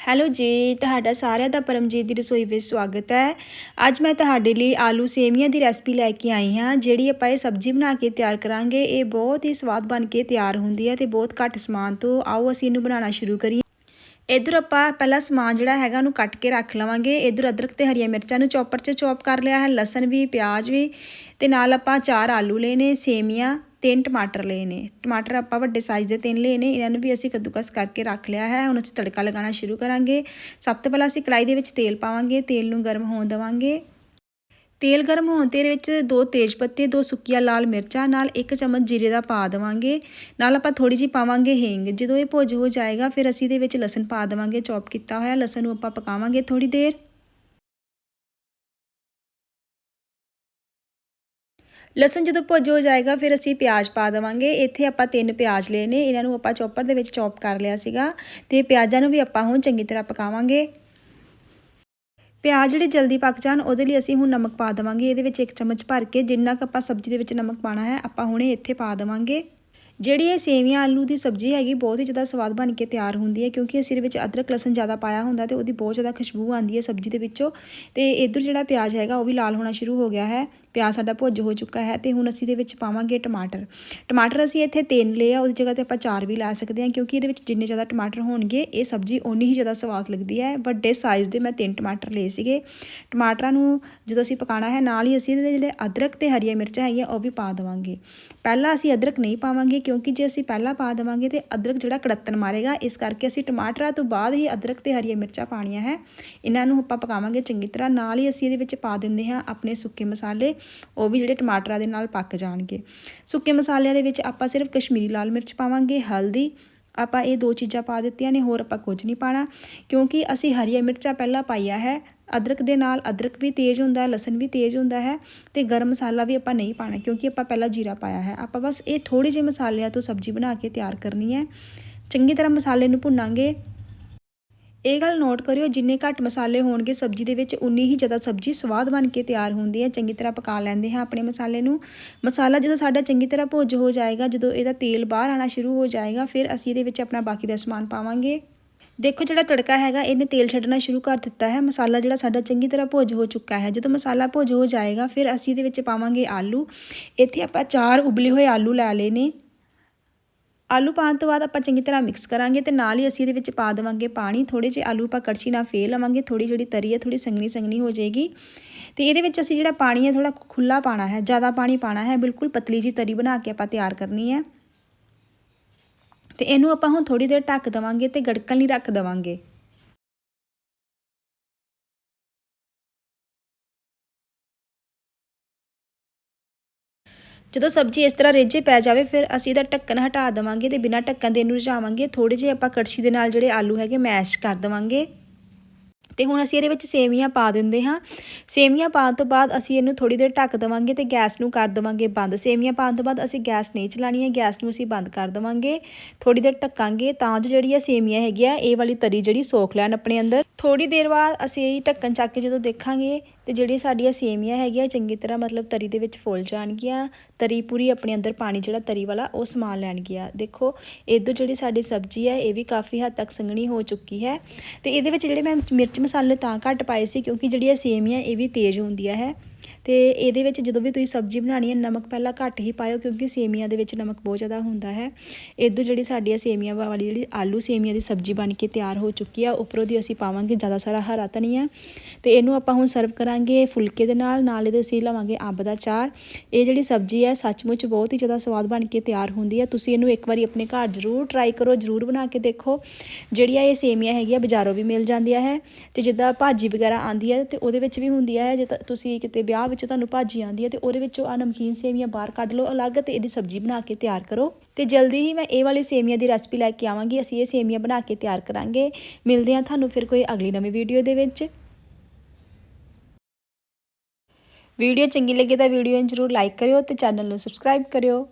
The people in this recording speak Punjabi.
ਹੈਲੋ ਜੀ, ਤੁਹਾਡਾ ਸਾਰਿਆਂ ਦਾ ਪਰਮਜੀਤ ਦੀ ਰਸੋਈ ਵਿੱਚ ਸਵਾਗਤ ਹੈ। ਅੱਜ ਮੈਂ ਤੁਹਾਡੇ ਲਈ ਆਲੂ ਸੇਵੀਆਂ ਦੀ ਰੈਸਪੀ ਲੈ ਕੇ ਆਈ ਹਾਂ, ਜਿਹੜੀ ਆਪਾਂ ਇਹ ਸਬਜ਼ੀ ਬਣਾ ਕੇ ਤਿਆਰ ਕਰਾਂਗੇ। ਇਹ ਬਹੁਤ ਹੀ ਸਵਾਦ ਬਣ ਕੇ ਤਿਆਰ ਹੁੰਦੀ ਹੈ ਤੇ ਬਹੁਤ ਘੱਟ ਸਮਾਨ ਤੋਂ ਆਓ ਅਸੀਂ ਇਹਨੂੰ ਬਣਾਉਣਾ ਸ਼ੁਰੂ ਕਰੀਏ। ਇਧਰ ਆਪਾਂ ਪਹਿਲਾਂ ਸਮਾਨ ਜਿਹੜਾ ਹੈਗਾ ਉਹਨੂੰ ਕੱਟ ਕੇ ਰੱਖ ਲਵਾਂਗੇ। ਇਧਰ ਅਦਰਕ ਤੇ ਹਰੀਆਂ ਮਿਰਚਾਂ ਨੂੰ ਚੌਪਰ 'ਚ ਚੌਪ ਕਰ ਲਿਆ ਹੈ, ਲਸਣ ਵੀ, ਪਿਆਜ਼ ਵੀ ਤੇ ਨਾਲ ਆਪਾਂ ਚਾਰ ਆਲੂ ਲਏ ਨੇ ਸੇਮੀਆਂ ਤਿੰਨ ਟਮਾਟਰ ਲਏ ਨੇ। ਟਮਾਟਰ ਆਪਾਂ ਵੱਡੇ ਸਾਈਜ਼ ਦੇ ਤਿੰਨ ਲਏ ਨੇ। ਇਹਨਾਂ ਨੂੰ ਵੀ ਅਸੀਂ ਕੱਦੂਕਸ ਕਰਕੇ ਰੱਖ ਲਿਆ ਹੈ। ਹੁਣ ਅਸੀਂ ਤੜਕਾ ਲਗਾਉਣਾ ਸ਼ੁਰੂ ਕਰਾਂਗੇ। ਸਭ ਤੋਂ ਪਹਿਲਾਂ ਅਸੀਂ ਕੜਾਈ ਦੇ ਵਿੱਚ ਤੇਲ ਪਾਵਾਂਗੇ। ਤੇਲ ਨੂੰ ਗਰਮ ਹੋਣ ਦੇਵਾਂਗੇ। ਤੇਲ ਗਰਮ ਹੋਣ ਤੇ ਇਹਦੇ ਵਿੱਚ ਦੋ ਤੇਜ਼ ਪੱਤੇ, ਦੋ ਸੁੱਕੀਆਂ ਲਾਲ ਮਿਰਚਾਂ, ਨਾਲ ਇੱਕ ਚਮਚ ਜੀਰੇ ਦਾ ਪਾ ਦੇਵਾਂਗੇ। ਨਾਲ ਆਪਾਂ ਥੋੜੀ ਜਿਹੀ ਪਾਵਾਂਗੇ ਹਿੰਗ। ਜਦੋਂ ਇਹ ਭੁੱਜ ਹੋ ਜਾਏਗਾ, ਫਿਰ ਅਸੀਂ ਇਹਦੇ ਵਿੱਚ ਲਸਣ ਪਾ ਦੇਵਾਂਗੇ। ਚੌਪ ਕੀਤਾ ਹੋਇਆ ਲਸਣ ਨੂੰ ਆਪਾਂ ਪਕਾਵਾਂਗੇ ਥੋੜੀ ਦੇਰ। ਲਸਣ ਜਦੋਂ ਭੁੱਜ ਹੋ ਜਾਏਗਾ, ਫਿਰ ਅਸੀਂ ਪਿਆਜ਼ ਪਾ ਦੇਵਾਂਗੇ। ਇੱਥੇ ਆਪਾਂ ਤਿੰਨ ਪਿਆਜ਼ ਲਏ ਨੇ। ਇਹਨਾਂ ਨੂੰ ਆਪਾਂ ਚੌਪਰ ਦੇ ਵਿੱਚ ਚੌਪ ਕਰ ਲਿਆ ਸੀਗਾ। ਤੇ ਪਿਆਜ਼ਾਂ ਨੂੰ ਵੀ ਆਪਾਂ ਹੁਣ ਚੰਗੀ ਤਰ੍ਹਾਂ ਪਕਾਵਾਂਗੇ। ਪਿਆਜ਼ ਜਿਹੜੇ ਜਲਦੀ ਪੱਕ ਜਾਣ, ਉਹਦੇ ਲਈ ਅਸੀਂ ਹੁਣ ਨਮਕ ਪਾ ਦੇਵਾਂਗੇ। ਇਹਦੇ ਵਿੱਚ ਇੱਕ ਚਮਚ ਭਰ ਕੇ ਜਿੰਨਾ ਕੁ ਆਪਾਂ ਸਬਜ਼ੀ ਦੇ ਵਿੱਚ ਨਮਕ ਪਾਣਾ ਹੈ, ਆਪਾਂ ਹੁਣੇ ਇੱਥੇ ਪਾ ਦੇਵਾਂਗੇ। ਜਿਹੜੀ ਇਹ ਸੇਵੀਆਂ ਆਲੂ ਦੀ ਸਬਜ਼ੀ ਹੈਗੀ, ਬਹੁਤ ਹੀ ਜ਼ਿਆਦਾ ਸਵਾਦ ਬਣ ਕੇ ਤਿਆਰ ਹੁੰਦੀ ਹੈ, ਕਿਉਂਕਿ ਅਸੀਂ ਇਹਦੇ ਵਿੱਚ ਅਦਰਕ, ਲਸਣ ਜ਼ਿਆਦਾ ਪਾਇਆ ਹੁੰਦਾ ਤੇ ਉਹਦੀ ਬਹੁਤ ਜ਼ਿਆਦਾ ਖੁਸ਼ਬੂ ਆਉਂਦੀ ਹੈ ਸਬਜ਼ੀ ਦੇ ਵਿੱਚੋਂ। ਤੇ ਇਧਰ ਜਿਹੜਾ ਪਿਆਜ਼ ਹੈਗਾ, ਉਹ ਵੀ ਲਾਲ ਹੋਣਾ ਸ਼ੁਰੂ ਹੋ ਗਿਆ ਹੈ। ਪਿਆਜ਼ ਸਾਡਾ ਭੁੱਜ ਹੋ ਚੁੱਕਾ ਹੈ ਤੇ ਹੁਣ ਅਸੀਂ ਇਹਦੇ ਵਿੱਚ ਪਾਵਾਂਗੇ ਟਮਾਟਰ। ਟਮਾਟਰ ਅਸੀਂ ਇੱਥੇ ਤਿੰਨ ਲਏ ਆ ਉਹਦੀ ਜਗ੍ਹਾ ਤੇ ਆਪਾਂ ਚਾਰ ਵੀ ਲਾ ਸਕਦੇ ਹਾਂ ਕਿਉਂਕਿ ਇਹਦੇ ਵਿੱਚ ਜਿੰਨੇ ਜ਼ਿਆਦਾ ਟਮਾਟਰ ਹੋਣਗੇ, ਇਹ ਸਬਜ਼ੀ ਓਨੀ ਹੀ ਜ਼ਿਆਦਾ ਸਵਾਦ ਲੱਗਦੀ ਹੈ। ਵੱਡੇ ਸਾਈਜ਼ ਦੇ ਮੈਂ ਤਿੰਨ ਟਮਾਟਰ ਲਏ ਸੀਗੇ। ਟਮਾਟਰਾਂ ਨੂੰ ਜਦੋਂ ਅਸੀਂ ਪਕਾਣਾ ਹੈ, ਨਾਲ ਹੀ ਅਸੀਂ ਇਹਦੇ ਜਿਹੜੇ ਅਦਰਕ ਤੇ ਹਰੀਆਂ ਮਿਰਚਾਂ ਹੈਗੀਆਂ, ਉਹ ਵੀ ਪਾ ਦੇਵਾਂਗੇ। ਪਹਿਲਾਂ ਅਸੀਂ ਅਦਰਕ ਨਹੀਂ ਪਾਵਾਂਗੇ ਕਿਉਂਕਿ ਜੇ ਅਸੀਂ ਪਹਿਲਾਂ ਪਾ ਦੇਵਾਂਗੇ ਤੇ ਅਦਰਕ ਜਿਹੜਾ ਕੜੱਤਣ ਮਾਰੇਗਾ, ਇਸ ਕਰਕੇ ਅਸੀਂ ਟਮਾਟਰਾਂ ਤੋਂ ਬਾਅਦ ਹੀ ਅਦਰਕ ਤੇ ਹਰੀਆਂ ਮਿਰਚਾਂ ਪਾਣੀਆਂ ਹੈ। ਇਹਨਾਂ ਨੂੰ ਆਪਾਂ ਪਕਾਵਾਂਗੇ ਚੰਗੀ ਤਰ੍ਹਾਂ, ਨਾਲ ਹੀ ਅਸੀਂ ਇਹਦੇ ਵਿੱਚ ਪਾ ਦਿੰਦੇ ਹਾਂ ਆਪਣੇ ਸੁੱਕੇ ਮਸਾਲੇ। ਉਹ ਵੀ ਜਿਹੜੇ ਟਮਾਟਰਾਂ ਦੇ ਨਾਲ ਪੱਕ ਜਾਣਗੇ। ਸੁੱਕੇ ਮਸਾਲਿਆਂ ਦੇ ਵਿੱਚ ਆਪਾਂ ਸਿਰਫ ਕਸ਼ਮੀਰੀ ਲਾਲ ਮਿਰਚ ਪਾਵਾਂਗੇ, ਹਲਦੀ, ਆਪਾਂ ਇਹ ਦੋ ਚੀਜ਼ਾਂ ਪਾ ਦਿੱਤੀਆਂ ਨੇ, ਹੋਰ ਆਪਾਂ ਕੁਝ ਨਹੀਂ ਪਾਣਾ। ਕਿਉਂਕਿ ਅਸੀਂ ਹਰੀਆਂ ਮਿਰਚਾਂ ਪਹਿਲਾਂ ਪਾਈਆ ਹੈ, ਅਦਰਕ ਦੇ ਨਾਲ ਅਦਰਕ ਵੀ ਤੇਜ਼ ਹੁੰਦਾ ਹੈ, ਲਸਣ ਵੀ ਤੇਜ਼ ਹੁੰਦਾ ਹੈ ਤੇ ਗਰਮ ਮਸਾਲਾ ਵੀ ਆਪਾਂ ਨਹੀਂ ਪਾਣਾ ਕਿਉਂਕਿ ਆਪਾਂ ਪਹਿਲਾਂ ਜੀਰਾ ਪਾਇਆ ਹੈ। ਆਪਾਂ ਬਸ ਇਹ ਥੋੜੇ ਜਿਹੇ ਮਸਾਲਿਆਂ ਤੋਂ ਸਬਜ਼ੀ ਬਣਾ ਕੇ ਤਿਆਰ ਕਰਨੀ ਹੈ। ਚੰਗੀ ਤਰ੍ਹਾਂ ਮਸਾਲੇ ਨੂੰ ਭੁੰਨਾਂਗੇ। ਇਹ ਗੱਲ ਨੋਟ ਕਰਿਓ, ਜਿੰਨੇ ਘੱਟ ਮਸਾਲੇ ਹੋਣਗੇ, ਸਬਜ਼ੀ ਦੇ ਵਿੱਚ ਉਨੀ ਹੀ ਜ਼ਿਆਦਾ ਸਬਜ਼ੀ ਸਵਾਦ ਬਣ ਕੇ ਤਿਆਰ ਹੁੰਦੀ ਹੈ। ਚੰਗੀ ਤਰ੍ਹਾਂ ਪਕਾ ਲੈਂਦੇ ਹਾਂ ਆਪਣੇ ਮਸਾਲੇ ਨੂੰ। ਮਸਾਲਾ ਜਦੋਂ ਸਾਡਾ ਚੰਗੀ ਤਰ੍ਹਾਂ ਭੁੱਜ ਹੋ ਜਾਏਗਾ, ਜਦੋਂ ਇਹਦਾ ਤੇਲ ਬਾਹਰ ਆਣਾ ਸ਼ੁਰੂ ਹੋ ਜਾਏਗਾ, ਫਿਰ ਅਸੀਂ ਇਹਦੇ ਵਿੱਚ ਆਪਣਾ ਬਾਕੀ ਦਾ ਸਮਾਨ ਪਾਵਾਂਗੇ। ਦੇਖੋ ਜਿਹੜਾ ਤੜਕਾ ਹੈਗਾ, ਇਹਨੇ ਤੇਲ ਛੱਡਣਾ ਸ਼ੁਰੂ ਕਰ ਦਿੱਤਾ ਹੈ। ਮਸਾਲਾ ਜਿਹੜਾ ਸਾਡਾ ਚੰਗੀ ਤਰ੍ਹਾਂ ਭੁੱਜ ਹੋ ਚੁੱਕਾ ਹੈ। ਜਦੋਂ ਮਸਾਲਾ ਭੁੱਜ ਹੋ ਜਾਏਗਾ, ਫਿਰ ਅਸੀਂ ਇਹਦੇ ਵਿੱਚ ਪਾਵਾਂਗੇ ਆਲੂ। ਇੱਥੇ ਆਪਾਂ ਚਾਰ ਉਬਲੇ ਹੋਏ ਆਲੂ ਲੈ ਲਏ ਨੇ। ਆਲੂ ਪਾਉਣ ਤੋਂ ਬਾਅਦ ਆਪਾਂ ਚੰਗੀ ਤਰ੍ਹਾਂ ਮਿਕਸ ਕਰਾਂਗੇ ਤੇ ਨਾਲ ਹੀ ਅਸੀਂ ਇਹਦੇ ਵਿੱਚ ਪਾ ਦੇਵਾਂਗੇ ਪਾਣੀ। ਥੋੜੇ ਜਿਹੇ ਆਲੂ ਆਪਾਂ ਕੜਛੀ ਨਾਲ ਫੇਲ ਲਵਾਂਗੇ। ਥੋੜੀ ਜਿਹੜੀ ਤਰੀ ਹੈ ਥੋੜੀ ਸੰਗਣੀ ਸੰਗਣੀ ਹੋ ਜਾਏਗੀ। ਤੇ ਇਹਦੇ ਵਿੱਚ ਅਸੀਂ ਜਿਹੜਾ ਪਾਣੀ ਹੈ ਥੋੜਾ ਖੁੱਲਾ ਪਾਣਾ ਹੈ, ਜ਼ਿਆਦਾ ਪਾਣੀ ਪਾਣਾ ਹੈ, ਬਿਲਕੁਲ ਪਤਲੀ ਜੀ ਤਰੀ ਬਣਾ ਕੇ ਆਪਾਂ ਤਿਆਰ ਕਰਨੀ ਹੈ। ਤੇ ਇਹਨੂੰ ਆਪਾਂ ਹੁਣ ਥੋੜੀ ਦੇਰ ਢੱਕ ਦਵਾਂਗੇ ਤੇ ਗੜਕਣ ਲਈ ਰੱਖ ਦਵਾਂਗੇ। ਜਦੋਂ ਸਬਜ਼ੀ ਇਸ ਤਰ੍ਹਾਂ ਰੇਜੇ ਪੈ ਜਾਵੇ, ਫਿਰ ਅਸੀਂ ਇਹਦਾ ਢੱਕਣ ਹਟਾ ਦੇਵਾਂਗੇ ਤੇ ਬਿਨਾਂ ਢੱਕਣ ਦੇ ਇਹਨੂੰ ਰਝਾਵਾਂਗੇ ਥੋੜੇ ਜਿਹੇ ਆਪਾਂ ਕੜਛੀ ਦੇ ਨਾਲ ਜਿਹੜੇ ਆਲੂ ਹੈਗੇ, ਮੈਸ਼ ਕਰ ਦੇਵਾਂਗੇ। ਤੇ ਹੁਣ ਅਸੀਂ ਇਹਦੇ ਵਿੱਚ ਸੇਵੀਆਂ ਪਾ ਦਿੰਦੇ ਹਾਂ। ਸੇਵੀਆਂ ਪਾਉਣ ਤੋਂ ਬਾਅਦ ਅਸੀਂ ਇਹਨੂੰ ਥੋੜੀ ਦੇਰ ਢੱਕ ਦੇਵਾਂਗੇ ਤੇ ਗੈਸ ਨੂੰ ਕਰ ਦੇਵਾਂਗੇ ਬੰਦ। ਸੇਵੀਆਂ ਪਾਉਣ ਤੋਂ ਬਾਅਦ ਅਸੀਂ ਗੈਸ ਨਹੀਂ ਚਲਾਣੀ ਹੈ, ਗੈਸ ਨੂੰ ਅਸੀਂ ਬੰਦ ਕਰ ਦੇਵਾਂਗੇ। ਥੋੜੀ ਦੇਰ ਢੱਕਾਂਗੇ ਤਾਂ ਜੋ ਜਿਹੜੀ ਇਹ ਸੇਵੀਆਂ ਹੈਗੀਆਂ, ਇਹ ਵਾਲੀ ਤਰੀ ਜਿਹੜੀ ਸੋਖ ਲੈਣ ਆਪਣੇ ਅੰਦਰ। ਥੋੜੀ ਦੇਰ ਬਾਅਦ ਅਸੀਂ ਇਹ ਢੱਕਣ ਚੱਕ ਕੇ ਜਦੋਂ ਦੇਖਾਂਗੇ ਤੇ ਜਿਹੜੀ ਸਾਡੀਆਂ ਸੇਵੀਆਂ ਹੈਗੀਆਂ, ਚੰਗੀ ਤਰ੍ਹਾਂ ਮਤਲਬ ਤਰੀ ਦੇ ਵਿੱਚ ਫੁੱਲ ਜਾਣਗੀਆਂ, ਤਰੀ ਪੂਰੀ ਆਪਣੇ ਅੰਦਰ ਪਾਣੀ ਜਿਹੜਾ ਤਰੀ ਵਾਲਾ, ਉਹ ਸਮਾਨ ਲੈਣਗੀਆਂ। ਦੇਖੋ ਇਦੋਂ ਜਿਹੜੀ ਸਾਡੀ ਸਬਜ਼ੀ ਹੈ, ਇਹ ਵੀ ਕਾਫੀ ਹੱਦ ਤੱਕ ਸੰਘਣੀ ਹੋ ਚੁੱਕੀ ਹੈ ਤੇ ਇਹਦੇ ਵਿੱਚ ਜਿਹੜੇ ਮੈਂ ਮਿਰਚ ਮਸਾਲੇ ਤਾਂ ਘੱਟ ਪਾਏ ਸੀ ਕਿਉਂਕਿ ਜਿਹੜੀਆਂ ਇਹ ਸੇਵੀਆਂ ਇਹ ਵੀ ਤੇਜ਼ ਹੁੰਦੀਆਂ ਹੈ। ਤੇ ਇਹਦੇ ਵਿੱਚ ਜਦੋਂ ਵੀ ਤੁਸੀਂ ਸਬਜ਼ੀ ਬਣਾਣੀ ਹੈ, ਨਮਕ ਪਹਿਲਾਂ ਘੱਟ ਹੀ ਪਾਇਓ ਕਿਉਂਕਿ ਸੇਮੀਆਂ ਦੇ ਵਿੱਚ ਨਮਕ ਬਹੁਤ ਜ਼ਿਆਦਾ ਹੁੰਦਾ ਹੈ। ਇਦੋਂ ਜਿਹੜੀ ਸਾਡੀ ਸੇਮੀਆਂ ਵਾਲੀ ਜਿਹੜੀ ਆਲੂ ਸੇਮੀਆਂ ਦੀ ਸਬਜ਼ੀ ਬਣ ਕੇ ਤਿਆਰ ਹੋ ਚੁੱਕੀ ਆ, ਉੱਪਰੋਂ ਦੀ ਅਸੀਂ ਪਾਵਾਂਗੇ ਜ਼ਿਆਦਾ ਸਾਰਾ ਹਰਾ ਧਨੀਆ। ਤੇ ਇਹਨੂੰ ਆਪਾਂ ਹੁਣ ਸਰਵ ਕਰਾਂਗੇ ਫੁਲਕੇ ਦੇ ਨਾਲ ਨਾਲ ਇਹਦੇ ਅਸੀਂ ਲਵਾਂਗੇ ਅੰਬ ਦਾ ਚਾਰ। ਇਹ ਜਿਹੜੀ ਸਬਜ਼ੀ ਹੈ, ਸੱਚਮੁੱਚ ਬਹੁਤ ਹੀ ਜ਼ਿਆਦਾ ਸਵਾਦ ਬਣ ਕੇ ਤਿਆਰ ਹੁੰਦੀ ਹੈ। ਤੁਸੀਂ ਇਹਨੂੰ ਇੱਕ ਵਾਰੀ ਆਪਣੇ ਘਰ ਜ਼ਰੂਰ ਟਰਾਈ ਕਰੋ, ਜ਼ਰੂਰ ਬਣਾ ਕੇ ਦੇਖੋ। ਜਿਹੜੀਆਂ ਇਹ ਸੇਮੀਆਂ ਹੈਗੀਆਂ, ਬਾਜ਼ਾਰੋਂ ਵੀ ਮਿਲ ਜਾਂਦੀਆਂ ਹੈ। ਤੇ ਜਿੱਦਾਂ ਭਾਜੀ ਵਗੈਰਾ ਆਂਦੀ ਹੈ ਤੇ ਉਹਦੇ ਵਿੱਚ ਵੀ ਹੁੰਦੀ ਹੈ ਜੇ ਤੁਸੀਂ ਕਿਤੇ ਵਿਆਹ ਵਿੱਚ ਤੁਹਾਨੂੰ ਭਾਜੀ ਆਂਦੀ ਹੈ ਤੇ ਉਹਦੇ ਵਿੱਚੋਂ ਆ ਨਮਕੀਨ ਸੇਵੀਆਂ ਬਾਹਰ ਕੱਢ ਲਓ, ਅਲੱਗ ਤੇ ਇਹਦੀ ਸਬਜ਼ੀ ਬਣਾ ਕੇ ਤਿਆਰ ਕਰੋ। ਤੇ ਜਲਦੀ ਹੀ ਮੈਂ ਇਹ ਵਾਲੀ ਸੇਵੀਆਂ ਦੀ ਰੈਸਪੀ ਲੈ ਕੇ ਆਵਾਂਗੀ, ਅਸੀਂ ਇਹ ਸੇਵੀਆਂ ਬਣਾ ਕੇ ਤਿਆਰ ਕਰਾਂਗੇ। ਮਿਲਦੇ ਹਾਂ ਤੁਹਾਨੂੰ ਫਿਰ ਕੋਈ ਅਗਲੀ ਨਵੀਂ ਵੀਡੀਓ ਦੇ ਵਿੱਚ। ਵੀਡੀਓ ਚੰਗੀ ਲੱਗੇ ਤਾਂ ਵੀਡੀਓ ਨੂੰ ਜਰੂਰ ਲਾਈਕ ਕਰਿਓ ਤੇ ਚੈਨਲ ਨੂੰ ਸਬਸਕ੍ਰਾਈਬ ਕਰਿਓ।